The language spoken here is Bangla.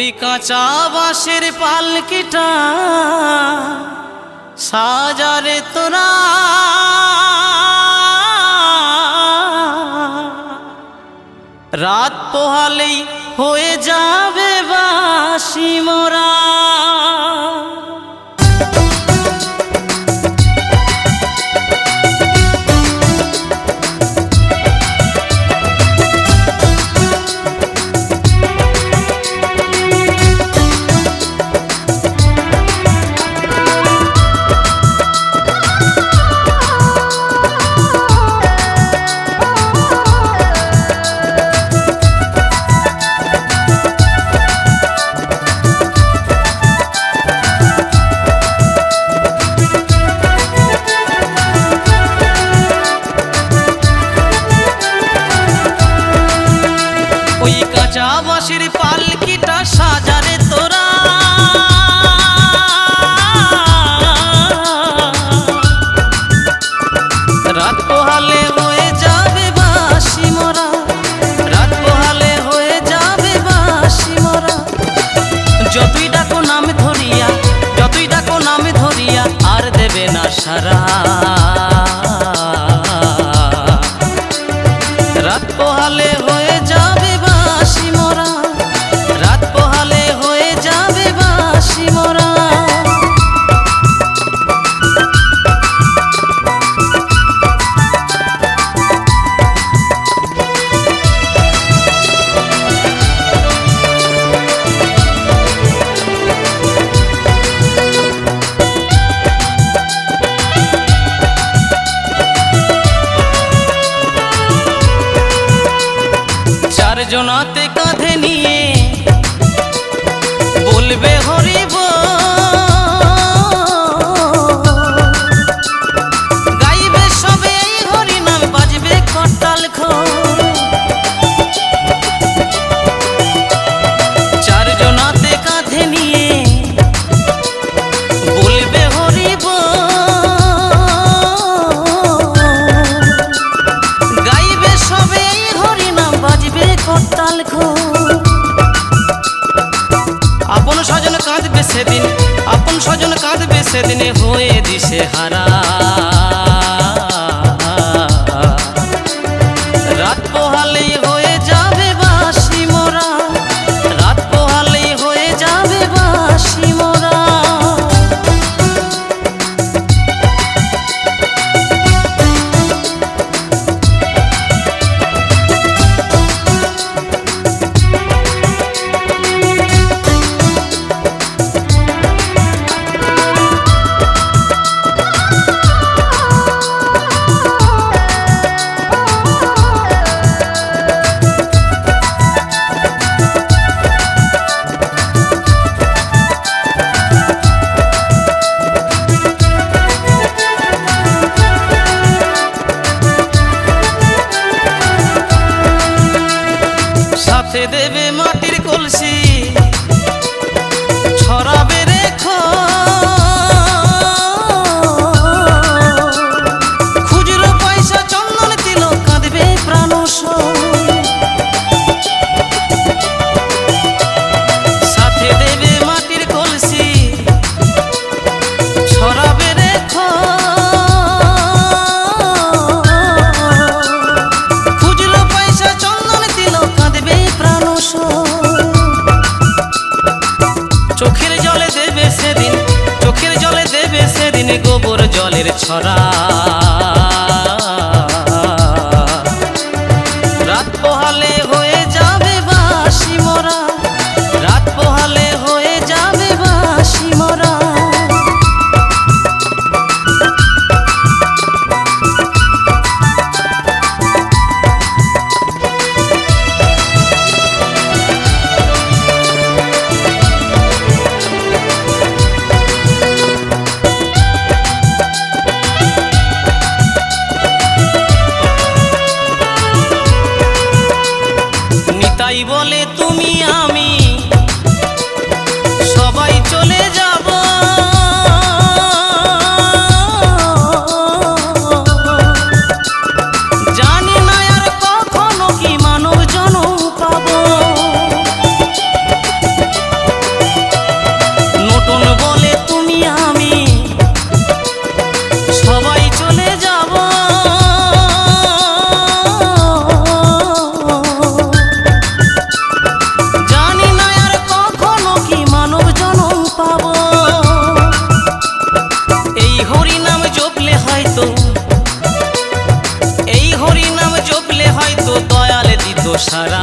ওই কাঁচা বাঁশের পালকিটা সাজারে তোরা। রাত পোহালেই হয়ে যাবে हरा সেদিনে হয়ে দিশে হারা। সে দেবে মাটির কলসি। দেবে সেদিন চোখের জলে দেবে সেদিন গোবর জলের ছড়া। সারা